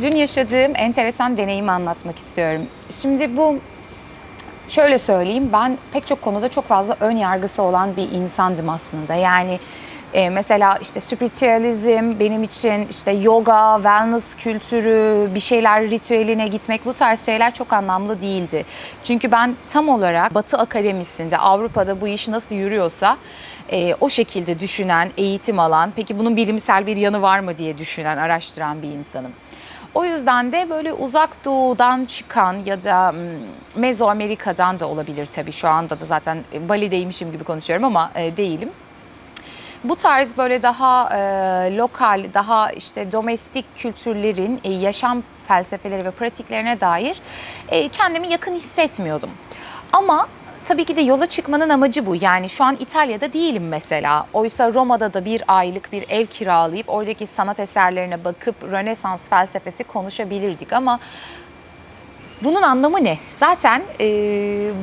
dün yaşadığım enteresan deneyimi anlatmak istiyorum. Şimdi bu şöyle söyleyeyim ben pek çok konuda çok fazla ön yargısı olan bir insandım aslında. Yani e, mesela işte spiritüalizm benim için işte yoga, wellness kültürü, bir şeyler ritüeline gitmek bu tarz şeyler çok anlamlı değildi. Çünkü ben tam olarak Batı Akademisi'nde Avrupa'da bu iş nasıl yürüyorsa e, o şekilde düşünen, eğitim alan, peki bunun bilimsel bir yanı var mı diye düşünen, araştıran bir insanım. O yüzden de böyle uzak doğudan çıkan ya da Mezoamerika'dan da olabilir tabii. Şu anda da zaten e, Bali'deymişim gibi konuşuyorum ama e, değilim. Bu tarz böyle daha e, lokal, daha işte domestik kültürlerin e, yaşam felsefeleri ve pratiklerine dair e, kendimi yakın hissetmiyordum. Ama tabii ki de yola çıkmanın amacı bu. Yani şu an İtalya'da değilim mesela. Oysa Roma'da da bir aylık bir ev kiralayıp oradaki sanat eserlerine bakıp Rönesans felsefesi konuşabilirdik ama bunun anlamı ne? Zaten e,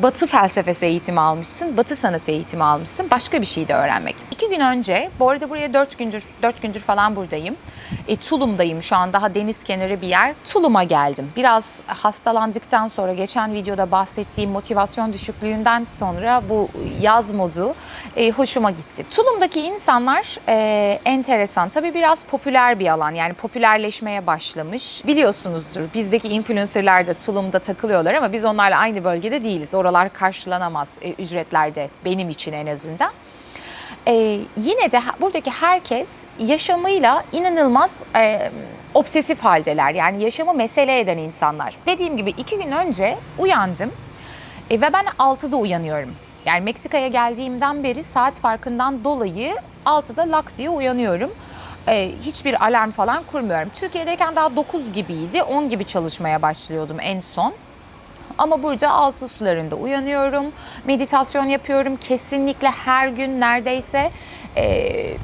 Batı felsefesi eğitimi almışsın, Batı sanatı eğitimi almışsın. Başka bir şey de öğrenmek. İki gün önce, bu arada buraya dört gündür, dört gündür falan buradayım. E, Tulum'dayım şu an, daha deniz kenarı bir yer. Tulum'a geldim. Biraz hastalandıktan sonra, geçen videoda bahsettiğim motivasyon düşüklüğünden sonra bu yaz modu e, hoşuma gitti. Tulum'daki insanlar e, enteresan. Tabii biraz popüler bir alan, yani popülerleşmeye başlamış. Biliyorsunuzdur, bizdeki influencerlar da Tulum'da takılıyorlar ama biz onlarla aynı bölgede değiliz. Oralar karşılanamaz e, ücretlerde benim için en azından. Ee, yine de buradaki herkes yaşamıyla inanılmaz e, obsesif haldeler. Yani yaşamı mesele eden insanlar. Dediğim gibi iki gün önce uyandım e, ve ben 6'da uyanıyorum. Yani Meksika'ya geldiğimden beri saat farkından dolayı 6'da lak diye uyanıyorum. E, hiçbir alarm falan kurmuyorum. Türkiye'deyken daha 9 gibiydi. 10 gibi çalışmaya başlıyordum en son. Ama burada altı sularında uyanıyorum, meditasyon yapıyorum. Kesinlikle her gün neredeyse e,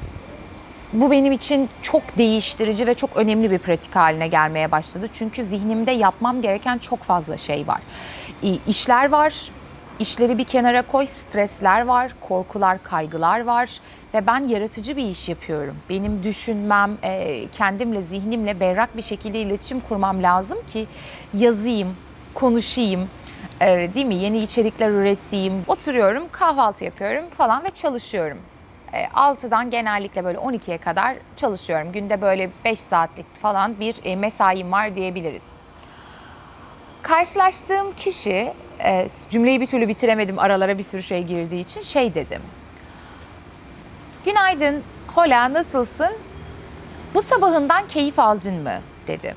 bu benim için çok değiştirici ve çok önemli bir pratik haline gelmeye başladı. Çünkü zihnimde yapmam gereken çok fazla şey var. İşler var, işleri bir kenara koy, stresler var, korkular, kaygılar var ve ben yaratıcı bir iş yapıyorum. Benim düşünmem, e, kendimle, zihnimle berrak bir şekilde iletişim kurmam lazım ki yazayım, konuşayım, e, değil mi? Yeni içerikler üreteyim. Oturuyorum, kahvaltı yapıyorum falan ve çalışıyorum. E, 6'dan genellikle böyle 12'ye kadar çalışıyorum. Günde böyle 5 saatlik falan bir e, mesaim var diyebiliriz. Karşılaştığım kişi, e, cümleyi bir türlü bitiremedim aralara bir sürü şey girdiği için şey dedim. Günaydın, hola nasılsın? Bu sabahından keyif aldın mı? dedi.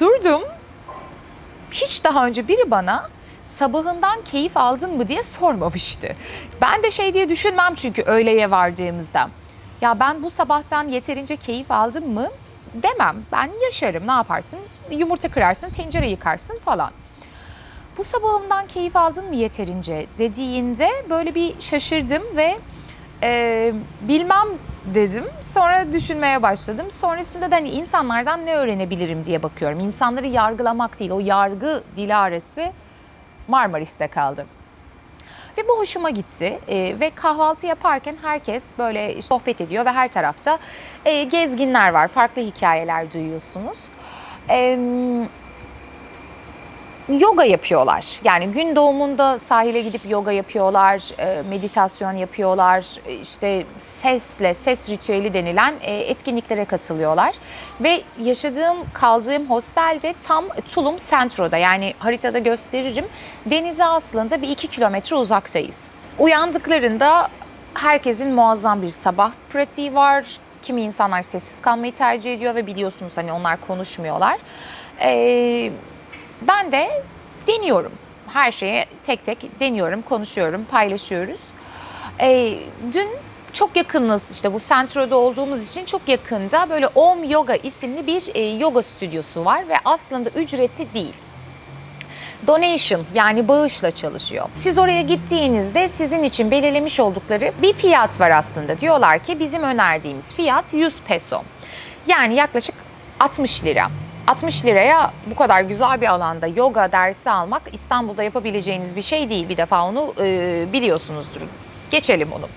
Durdum. Hiç daha önce biri bana sabahından keyif aldın mı diye sormamıştı. Ben de şey diye düşünmem çünkü öğleye vardığımızda. Ya ben bu sabahtan yeterince keyif aldım mı demem. Ben yaşarım ne yaparsın? Yumurta kırarsın, tencere yıkarsın falan. Bu sabahımdan keyif aldın mı yeterince dediğinde böyle bir şaşırdım ve e, bilmem dedim. Sonra düşünmeye başladım. Sonrasında da hani insanlardan ne öğrenebilirim diye bakıyorum. İnsanları yargılamak değil, o yargı Dilara'sı Marmaris'te kaldı. Ve bu hoşuma gitti Ee, ve kahvaltı yaparken herkes böyle sohbet ediyor ve her tarafta e, gezginler var, farklı hikayeler duyuyorsunuz. Ee, yoga yapıyorlar. Yani gün doğumunda sahile gidip yoga yapıyorlar, e, meditasyon yapıyorlar, e, işte sesle, ses ritüeli denilen e, etkinliklere katılıyorlar. Ve yaşadığım, kaldığım hostelde tam Tulum Centro'da yani haritada gösteririm. Denize aslında bir iki kilometre uzaktayız. Uyandıklarında herkesin muazzam bir sabah pratiği var. Kimi insanlar sessiz kalmayı tercih ediyor ve biliyorsunuz hani onlar konuşmuyorlar. Ee, ben de deniyorum. Her şeyi tek tek deniyorum, konuşuyorum, paylaşıyoruz. Ee, dün çok yakınız işte bu Centro'da olduğumuz için çok yakında böyle Om Yoga isimli bir e, yoga stüdyosu var ve aslında ücretli değil donation yani bağışla çalışıyor. Siz oraya gittiğinizde sizin için belirlemiş oldukları bir fiyat var aslında. Diyorlar ki bizim önerdiğimiz fiyat 100 peso. Yani yaklaşık 60 lira. 60 liraya bu kadar güzel bir alanda yoga dersi almak İstanbul'da yapabileceğiniz bir şey değil. Bir defa onu e, biliyorsunuzdur. Geçelim onu.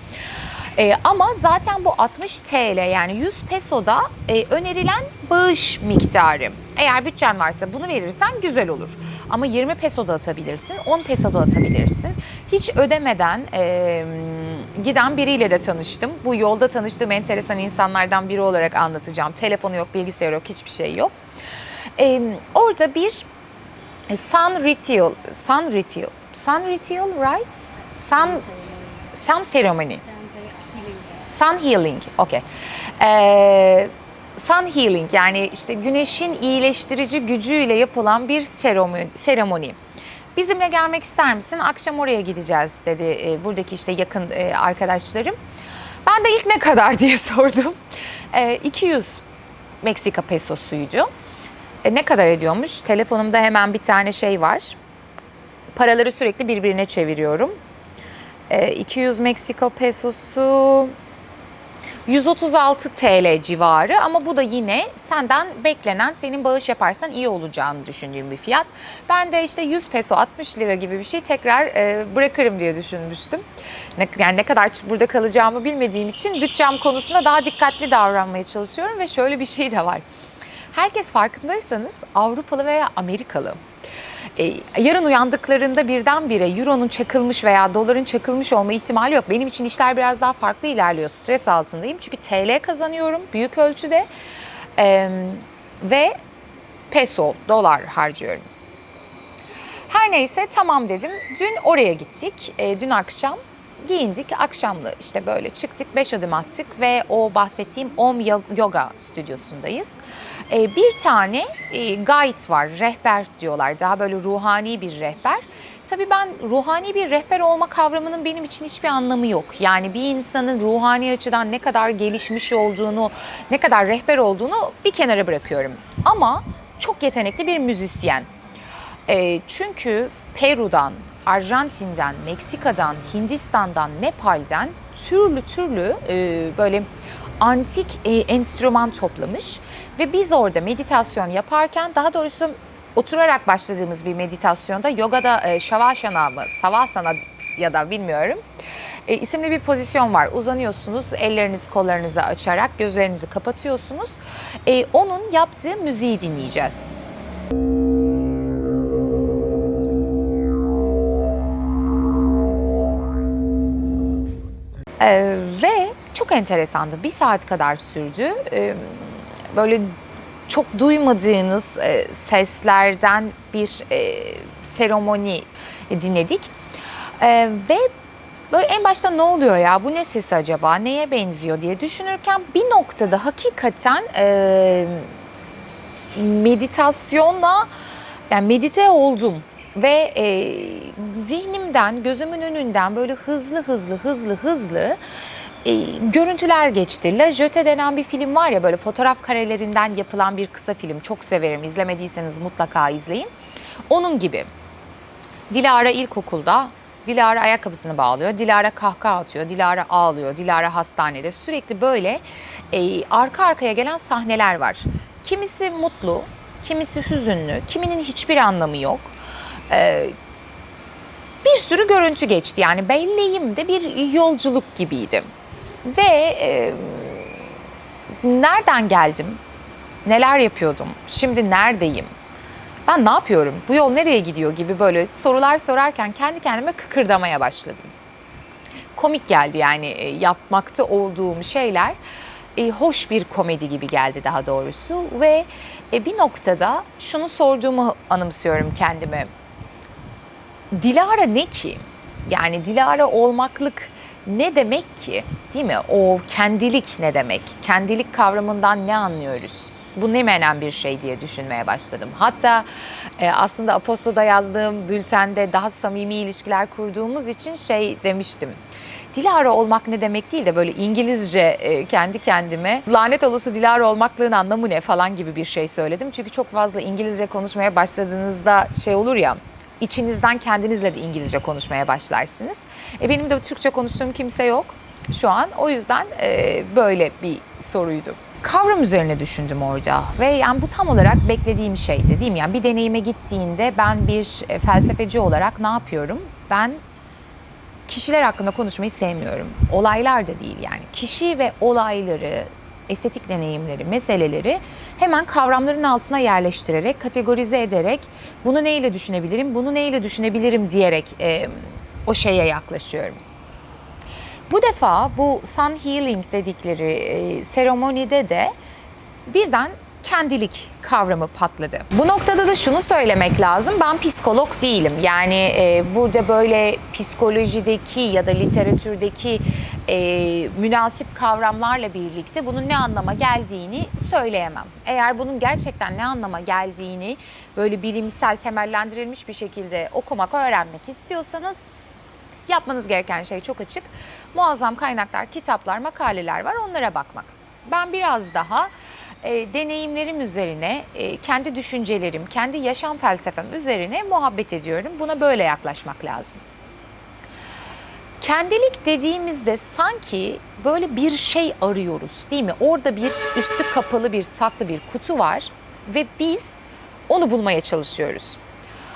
E, ama zaten bu 60 TL yani 100 pesoda e, önerilen bağış miktarı. Eğer bütçen varsa bunu verirsen güzel olur. Ama 20 peso da atabilirsin, 10 peso da atabilirsin. Hiç ödemeden e, giden biriyle de tanıştım. Bu yolda tanıştığım enteresan insanlardan biri olarak anlatacağım. Telefonu yok, bilgisayarı yok, hiçbir şey yok. E, orada bir Sun Ritual, Sun Ritual, Sun Ritual, right? Sun, Sun Ceremony. Sun Healing, okay. Ee, sun Healing yani işte güneşin iyileştirici gücüyle yapılan bir seremoni. seremoni. Bizimle gelmek ister misin? Akşam oraya gideceğiz dedi e, buradaki işte yakın e, arkadaşlarım. Ben de ilk ne kadar diye sordum. E, 200 Meksika pesosuydu. E, ne kadar ediyormuş? Telefonumda hemen bir tane şey var. Paraları sürekli birbirine çeviriyorum. E, 200 Meksika pesosu 136 TL civarı ama bu da yine senden beklenen senin bağış yaparsan iyi olacağını düşündüğüm bir fiyat. Ben de işte 100 peso 60 lira gibi bir şey tekrar e, bırakırım diye düşünmüştüm. Ne, yani ne kadar burada kalacağımı bilmediğim için bütçem konusunda daha dikkatli davranmaya çalışıyorum ve şöyle bir şey de var. Herkes farkındaysanız Avrupalı veya Amerikalı e, yarın uyandıklarında birdenbire euronun çakılmış veya doların çakılmış olma ihtimali yok. Benim için işler biraz daha farklı ilerliyor. Stres altındayım. Çünkü TL kazanıyorum büyük ölçüde E, ve peso, dolar harcıyorum. Her neyse tamam dedim. Dün oraya gittik. E, dün akşam giyindik. Akşamlı işte böyle çıktık, beş adım attık ve o bahsettiğim Om Yoga stüdyosundayız. E, bir tane e, guide var, rehber diyorlar. Daha böyle ruhani bir rehber. Tabii ben ruhani bir rehber olma kavramının benim için hiçbir anlamı yok. Yani bir insanın ruhani açıdan ne kadar gelişmiş olduğunu, ne kadar rehber olduğunu bir kenara bırakıyorum. Ama çok yetenekli bir müzisyen. E, çünkü Peru'dan, Arjantin'den, Meksika'dan, Hindistan'dan, Nepal'den türlü türlü e, böyle antik e, enstrüman toplamış ve biz orada meditasyon yaparken daha doğrusu oturarak başladığımız bir meditasyonda yogada e, Shavasana mı, Savasana ya da bilmiyorum e, isimli bir pozisyon var. Uzanıyorsunuz, ellerinizi kollarınızı açarak gözlerinizi kapatıyorsunuz. E, onun yaptığı müziği dinleyeceğiz. Ee, ve çok enteresandı. Bir saat kadar sürdü. Ee, böyle çok duymadığınız e, seslerden bir e, seremoni dinledik. Ee, ve böyle en başta ne oluyor ya bu ne sesi acaba neye benziyor diye düşünürken bir noktada hakikaten e, meditasyonla yani medite oldum ve e, zihnimden, gözümün önünden böyle hızlı hızlı hızlı hızlı e, görüntüler geçti. La Jote denen bir film var ya böyle fotoğraf karelerinden yapılan bir kısa film. Çok severim. İzlemediyseniz mutlaka izleyin. Onun gibi. Dilara ilkokulda Dilara ayakkabısını bağlıyor, Dilara kahkaha atıyor, Dilara ağlıyor, Dilara hastanede. Sürekli böyle e, arka arkaya gelen sahneler var. Kimisi mutlu, kimisi hüzünlü, kiminin hiçbir anlamı yok. E, bir sürü görüntü geçti yani belleğimde bir yolculuk gibiydi. Ve e, nereden geldim, neler yapıyordum, şimdi neredeyim, ben ne yapıyorum, bu yol nereye gidiyor gibi böyle sorular sorarken kendi kendime kıkırdamaya başladım. Komik geldi yani e, yapmakta olduğum şeyler e, hoş bir komedi gibi geldi daha doğrusu ve e, bir noktada şunu sorduğumu anımsıyorum kendime. Dilara ne ki? Yani Dilara olmaklık ne demek ki? Değil mi? O kendilik ne demek? Kendilik kavramından ne anlıyoruz? Bu ne menen bir şey diye düşünmeye başladım. Hatta e, aslında Aposto'da yazdığım bültende daha samimi ilişkiler kurduğumuz için şey demiştim. Dilara olmak ne demek değil de böyle İngilizce e, kendi kendime lanet olası Dilara olmaklığın anlamı ne falan gibi bir şey söyledim. Çünkü çok fazla İngilizce konuşmaya başladığınızda şey olur ya içinizden kendinizle de İngilizce konuşmaya başlarsınız. E, benim de Türkçe konuştuğum kimse yok şu an. O yüzden e, böyle bir soruydu. Kavram üzerine düşündüm orada ve yani bu tam olarak beklediğim şeydi değil mi? Yani bir deneyime gittiğinde ben bir e, felsefeci olarak ne yapıyorum? Ben kişiler hakkında konuşmayı sevmiyorum. Olaylar da değil yani. Kişi ve olayları, estetik deneyimleri, meseleleri hemen kavramların altına yerleştirerek, kategorize ederek bunu neyle düşünebilirim, bunu neyle düşünebilirim diyerek e, o şeye yaklaşıyorum. Bu defa bu sun healing dedikleri e, seremonide de birden kendilik kavramı patladı. Bu noktada da şunu söylemek lazım. Ben psikolog değilim. Yani e, burada böyle psikolojideki ya da literatürdeki e, münasip kavramlarla birlikte bunun ne anlama geldiğini söyleyemem. Eğer bunun gerçekten ne anlama geldiğini böyle bilimsel temellendirilmiş bir şekilde okumak, öğrenmek istiyorsanız Yapmanız gereken şey çok açık. Muazzam kaynaklar, kitaplar, makaleler var onlara bakmak. Ben biraz daha e, deneyimlerim üzerine, e, kendi düşüncelerim, kendi yaşam felsefem üzerine muhabbet ediyorum. Buna böyle yaklaşmak lazım. Kendilik dediğimizde sanki böyle bir şey arıyoruz değil mi? Orada bir üstü kapalı bir saklı bir kutu var ve biz onu bulmaya çalışıyoruz.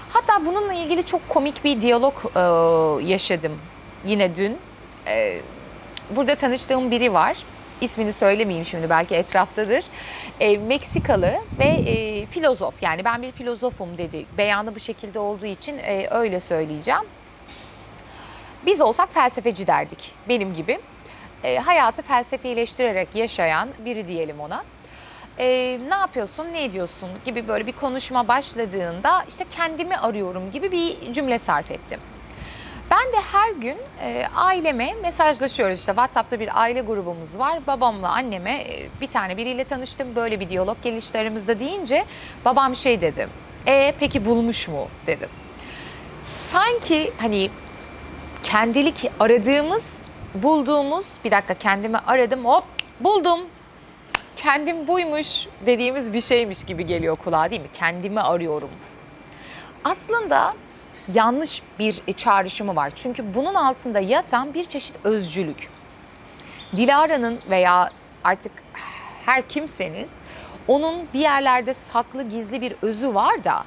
Hatta bununla ilgili çok komik bir diyalog e, yaşadım yine dün. E, burada tanıştığım biri var. İsmini söylemeyeyim şimdi belki etraftadır. E, Meksikalı ve e, filozof yani ben bir filozofum dedi. Beyanı bu şekilde olduğu için e, öyle söyleyeceğim. Biz olsak felsefeci derdik benim gibi. E, hayatı felsefeleştirerek yaşayan biri diyelim ona. E, ne yapıyorsun, ne ediyorsun gibi böyle bir konuşma başladığında işte kendimi arıyorum gibi bir cümle sarf ettim. Ben de her gün e, aileme mesajlaşıyoruz işte WhatsApp'ta bir aile grubumuz var. Babamla anneme e, bir tane biriyle tanıştım böyle bir diyalog gelişti aramızda deyince babam şey dedi. E peki bulmuş mu dedim. Sanki hani kendilik aradığımız, bulduğumuz, bir dakika kendimi aradım hop buldum. Kendim buymuş dediğimiz bir şeymiş gibi geliyor kulağa değil mi? Kendimi arıyorum. Aslında yanlış bir çağrışımı var. Çünkü bunun altında yatan bir çeşit özcülük. Dilara'nın veya artık her kimseniz onun bir yerlerde saklı gizli bir özü var da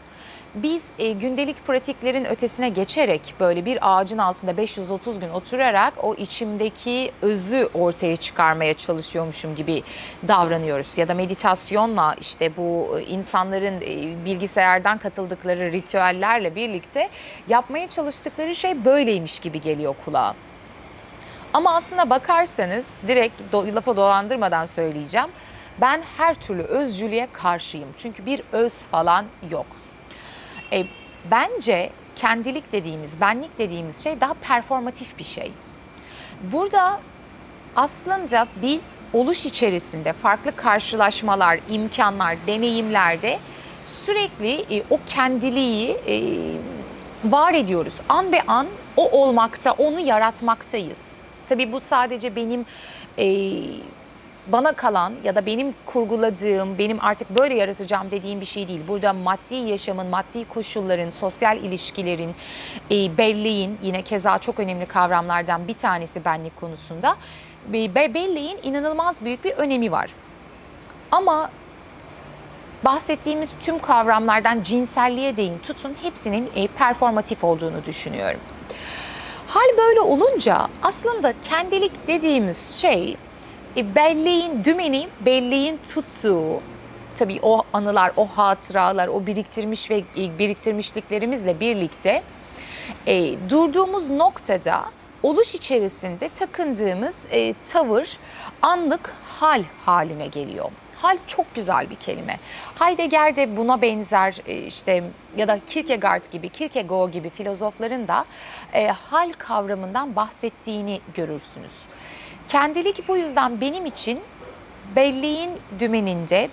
biz e, gündelik pratiklerin ötesine geçerek böyle bir ağacın altında 530 gün oturarak o içimdeki özü ortaya çıkarmaya çalışıyormuşum gibi davranıyoruz. Ya da meditasyonla işte bu insanların e, bilgisayardan katıldıkları ritüellerle birlikte yapmaya çalıştıkları şey böyleymiş gibi geliyor kulağa. Ama aslına bakarsanız direkt do, lafa dolandırmadan söyleyeceğim. Ben her türlü özcülüğe karşıyım. Çünkü bir öz falan yok. E, bence kendilik dediğimiz, benlik dediğimiz şey daha performatif bir şey. Burada aslında biz oluş içerisinde farklı karşılaşmalar, imkanlar, deneyimlerde sürekli e, o kendiliği e, var ediyoruz. An be an o olmakta, onu yaratmaktayız. Tabii bu sadece benim e, bana kalan ya da benim kurguladığım, benim artık böyle yaratacağım dediğim bir şey değil. Burada maddi yaşamın, maddi koşulların, sosyal ilişkilerin, e, belleğin yine keza çok önemli kavramlardan bir tanesi benlik konusunda. Be, belleğin inanılmaz büyük bir önemi var. Ama bahsettiğimiz tüm kavramlardan cinselliğe değin tutun hepsinin e, performatif olduğunu düşünüyorum. Hal böyle olunca aslında kendilik dediğimiz şey e, belleğin dümeni belleğin tuttuğu tabii o anılar, o hatıralar, o biriktirmiş ve e, biriktirmişliklerimizle birlikte e, durduğumuz noktada oluş içerisinde takındığımız e, tavır anlık hal haline geliyor. Hal çok güzel bir kelime. Heidegger de buna benzer e, işte ya da Kierkegaard gibi, Kierkegaard gibi filozofların da e, hal kavramından bahsettiğini görürsünüz. Kendilik bu yüzden benim için belleğin dümeninde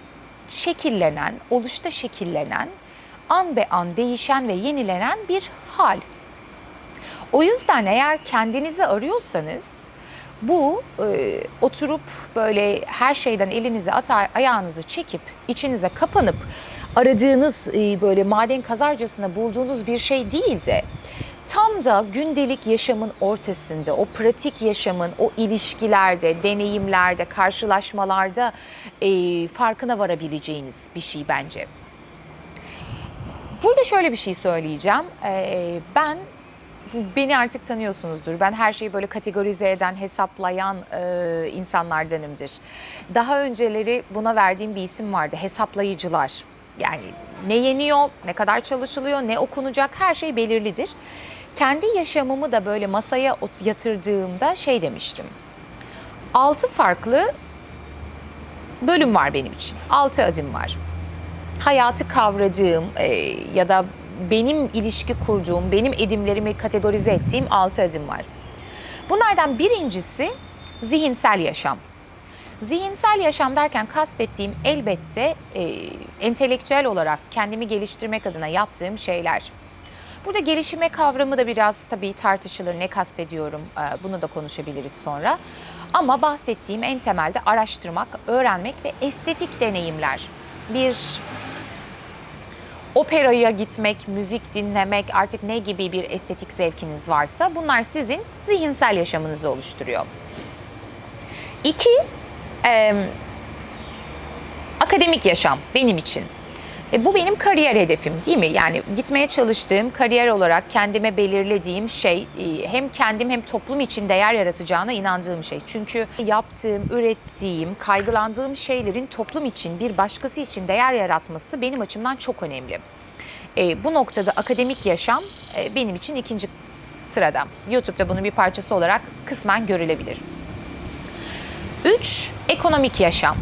şekillenen, oluşta şekillenen, an be an değişen ve yenilenen bir hal. O yüzden eğer kendinizi arıyorsanız bu e, oturup böyle her şeyden elinizi ata, ayağınızı çekip içinize kapanıp aradığınız e, böyle maden kazarcasına bulduğunuz bir şey değil de tam da gündelik yaşamın ortasında, o pratik yaşamın, o ilişkilerde, deneyimlerde, karşılaşmalarda e, farkına varabileceğiniz bir şey bence. Burada şöyle bir şey söyleyeceğim. E, ben beni artık tanıyorsunuzdur. Ben her şeyi böyle kategorize eden, hesaplayan e, insanlardanımdır. Daha önceleri buna verdiğim bir isim vardı. Hesaplayıcılar. Yani ne yeniyor, ne kadar çalışılıyor, ne okunacak her şey belirlidir. Kendi yaşamımı da böyle masaya yatırdığımda şey demiştim. Altı farklı bölüm var benim için. Altı adım var hayatı kavradığım e, ya da benim ilişki kurduğum, benim edimlerimi kategorize ettiğim altı adım var. Bunlardan birincisi zihinsel yaşam. Zihinsel yaşam derken kastettiğim elbette e, entelektüel olarak kendimi geliştirmek adına yaptığım şeyler. Burada gelişime kavramı da biraz tabii tartışılır. Ne kastediyorum? e, Bunu da konuşabiliriz sonra. Ama bahsettiğim en temelde araştırmak, öğrenmek ve estetik deneyimler. Bir operaya gitmek, müzik dinlemek, artık ne gibi bir estetik zevkiniz varsa bunlar sizin zihinsel yaşamınızı oluşturuyor. İki, em, akademik yaşam benim için. E, bu benim kariyer hedefim değil mi? Yani gitmeye çalıştığım, kariyer olarak kendime belirlediğim şey e, hem kendim hem toplum için değer yaratacağına inandığım şey. Çünkü yaptığım, ürettiğim, kaygılandığım şeylerin toplum için, bir başkası için değer yaratması benim açımdan çok önemli. E, bu noktada akademik yaşam e, benim için ikinci sırada. YouTube'da bunun bir parçası olarak kısmen görülebilir. Üç, ekonomik yaşam.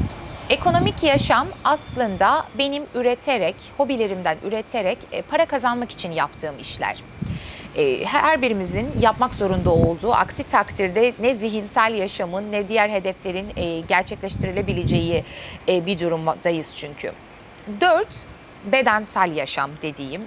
Ekonomik yaşam aslında benim üreterek, hobilerimden üreterek e, para kazanmak için yaptığım işler. E, Her birimizin yapmak zorunda olduğu, aksi takdirde ne zihinsel yaşamın ne diğer hedeflerin e, gerçekleştirilebileceği bir durumdayız çünkü. Dört, bedensel yaşam dediğim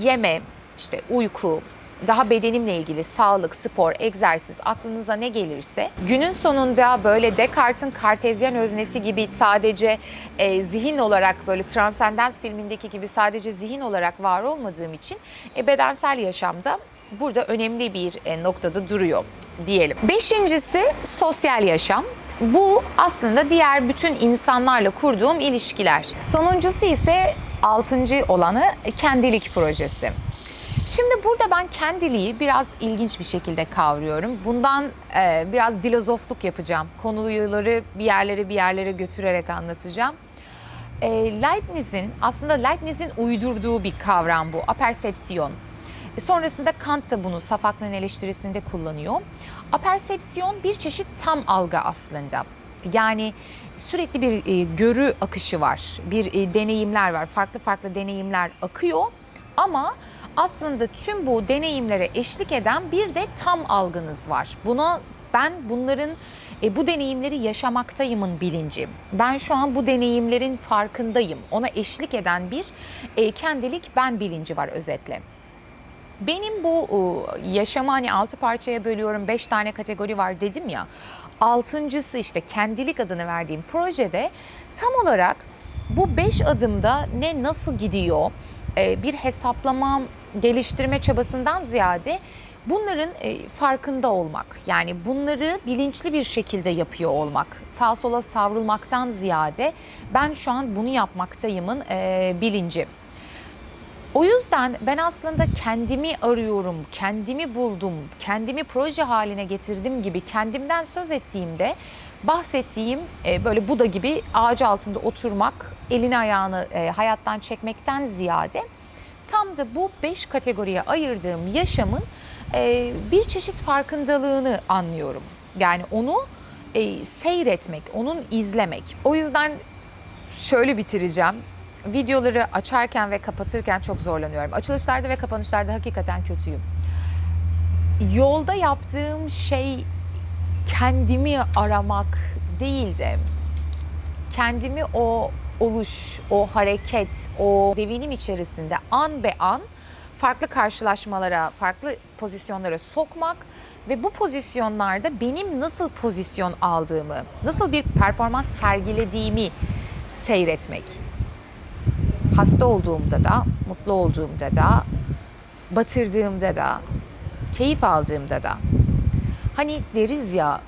yeme, işte uyku, daha bedenimle ilgili sağlık, spor, egzersiz aklınıza ne gelirse günün sonunda böyle Descartes'in kartezyen öznesi gibi sadece e, zihin olarak böyle Transcendence filmindeki gibi sadece zihin olarak var olmadığım için e, bedensel yaşamda burada önemli bir e, noktada duruyor diyelim. Beşincisi sosyal yaşam. Bu aslında diğer bütün insanlarla kurduğum ilişkiler. Sonuncusu ise altıncı olanı kendilik projesi. Şimdi burada ben kendiliği biraz ilginç bir şekilde kavruyorum. Bundan e, biraz dilozofluk yapacağım. Konuları bir yerlere bir yerlere götürerek anlatacağım. E, Leibniz'in aslında Leibniz'in uydurduğu bir kavram bu. Apersepsiyon. E, sonrasında Kant da bunu Saf Aklın eleştirisinde kullanıyor. Apersepsiyon bir çeşit tam algı aslında. Yani sürekli bir e, görü akışı var, bir e, deneyimler var, farklı farklı deneyimler akıyor ama aslında tüm bu deneyimlere eşlik eden bir de tam algınız var. Buna ben bunların e, bu deneyimleri yaşamaktayımın bilinci. Ben şu an bu deneyimlerin farkındayım. Ona eşlik eden bir e, kendilik ben bilinci var özetle. Benim bu e, yaşamı hani altı parçaya bölüyorum, beş tane kategori var dedim ya. Altıncısı işte kendilik adını verdiğim projede tam olarak bu beş adımda ne nasıl gidiyor e, bir hesaplamam, geliştirme çabasından ziyade bunların e, farkında olmak. Yani bunları bilinçli bir şekilde yapıyor olmak. Sağ sola savrulmaktan ziyade ben şu an bunu yapmaktayımın e, bilinci. O yüzden ben aslında kendimi arıyorum, kendimi buldum, kendimi proje haline getirdim gibi kendimden söz ettiğimde bahsettiğim böyle Buda gibi ağacı altında oturmak, elini ayağını e, hayattan çekmekten ziyade tam da bu beş kategoriye ayırdığım yaşamın e, bir çeşit farkındalığını anlıyorum. Yani onu e, seyretmek, onun izlemek. O yüzden şöyle bitireceğim. Videoları açarken ve kapatırken çok zorlanıyorum. Açılışlarda ve kapanışlarda hakikaten kötüyüm. Yolda yaptığım şey kendimi aramak değil de kendimi o oluş, o hareket, o devinim içerisinde an be an farklı karşılaşmalara, farklı pozisyonlara sokmak ve bu pozisyonlarda benim nasıl pozisyon aldığımı, nasıl bir performans sergilediğimi seyretmek. Hasta olduğumda da, mutlu olduğumda da, batırdığımda da, keyif aldığımda da. Hani deriz ya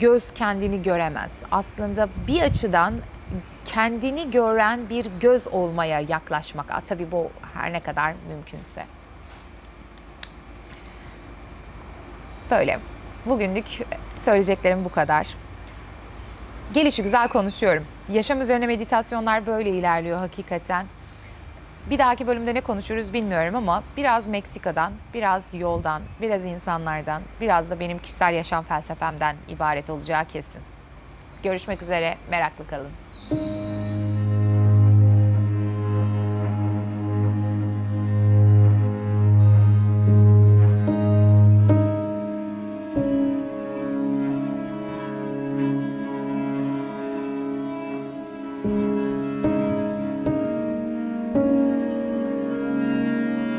göz kendini göremez. Aslında bir açıdan kendini gören bir göz olmaya yaklaşmak. Tabii bu her ne kadar mümkünse. Böyle. Bugünlük söyleyeceklerim bu kadar. Gelişi güzel konuşuyorum. Yaşam üzerine meditasyonlar böyle ilerliyor hakikaten. Bir dahaki bölümde ne konuşuruz bilmiyorum ama biraz Meksika'dan, biraz yoldan, biraz insanlardan, biraz da benim kişisel yaşam felsefemden ibaret olacağı kesin. Görüşmek üzere, meraklı kalın.